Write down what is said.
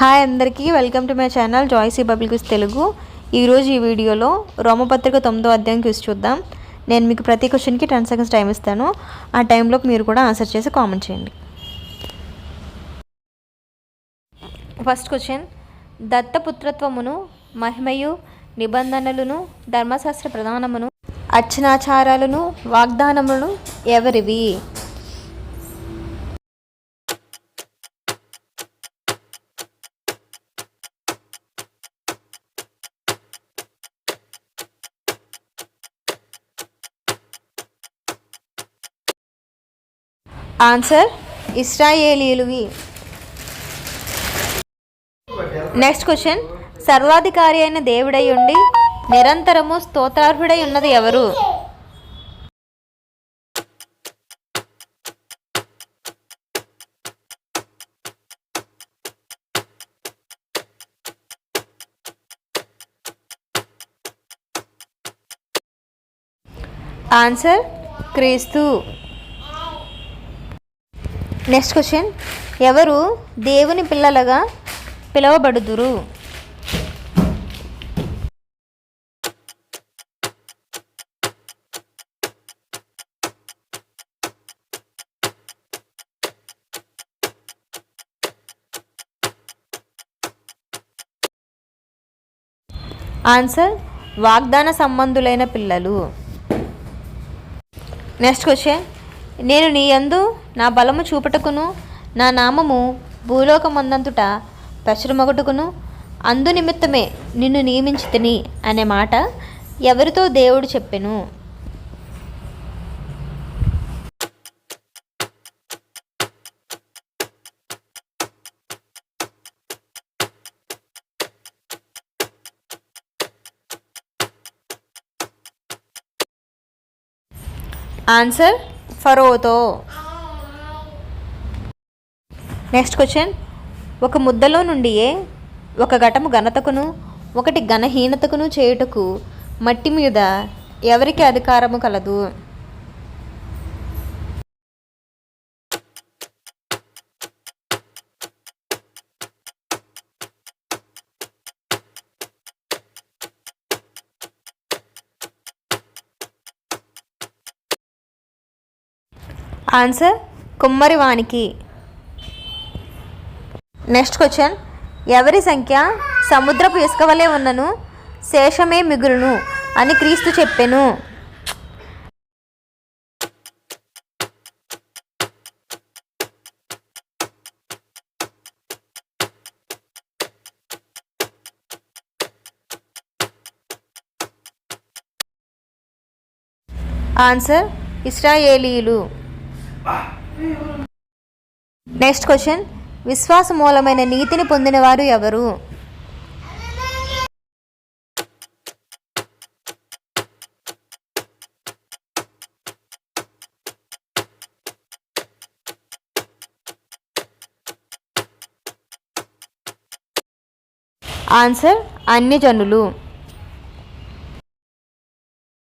Hi అందరికీ welcome to my channel Joycee bubble quiz Telugu. ఈరోజు ఈ వీడియోలో రోమపత్రిక తొమ్మిదో అధ్యాయం క్విజ్ చూద్దాం. నేను మీకు ప్రతి క్వశ్చన్కి టెన్ సెకండ్స్ టైం ఇస్తాను. ఆ టైంలోకి మీరు కూడా ఆన్సర్ చేసి కామెంట్ చేయండి. First question. దత్తపుత్రత్వమును మహిమయు నిబంధనలను ధర్మశాస్త్ర ప్రధానమును అర్చనాచారాలను వాగ్దానములను ఎవరివి? ఆన్సర్ ఇస్రాయేలీలువి నెక్స్ట్ క్వశ్చన్ సర్వాధికారి అయిన దేవుడై ఉండి నిరంతరము స్తోత్రార్హుడై ఉన్నది ఎవరు ఆన్సర్ క్రీస్తు నెక్స్ట్ క్వశ్చన్ ఎవరు దేవుని పిల్లలుగా పిలువబడుదురు? ఆన్సర్ వాగ్దాన సంబంధులైన పిల్లలు. నెక్స్ట్ క్వశ్చన్ నేను నీ యందు నా బలము చూపటకును నా నామము భూలోకమందంతుట ప్రచురమగుటకును. అందు నిమిత్తమే నిన్ను నియమించి తిని అనే మాట ఎవరితో దేవుడు చెప్పెను? ఆన్సర్ ఫరోతో. నెక్స్ట్ క్వశ్చన్ ఒక ముద్దలో నుండియే ఒక ఘటము ఘనతకును ఒకటి ఘనహీనతకును చేయుటకు మట్టి మీద ఎవరికి అధికారము కలదు? ఆన్సర్ కుమ్మరివానికి. Next question. ఎవరి సంఖ్య సముద్రపు ఇసుక వలె ఉన్నను శేషమే మిగులును అని క్రీస్తు చెప్పెను. ఆన్సర్ ఇస్రాయేలీలు. నెక్స్ట్ క్వశ్చన్ విశ్వాస మూలమైన నీతిని పొందినవారు ఎవరు? ఆన్సర్ అన్యజనులు.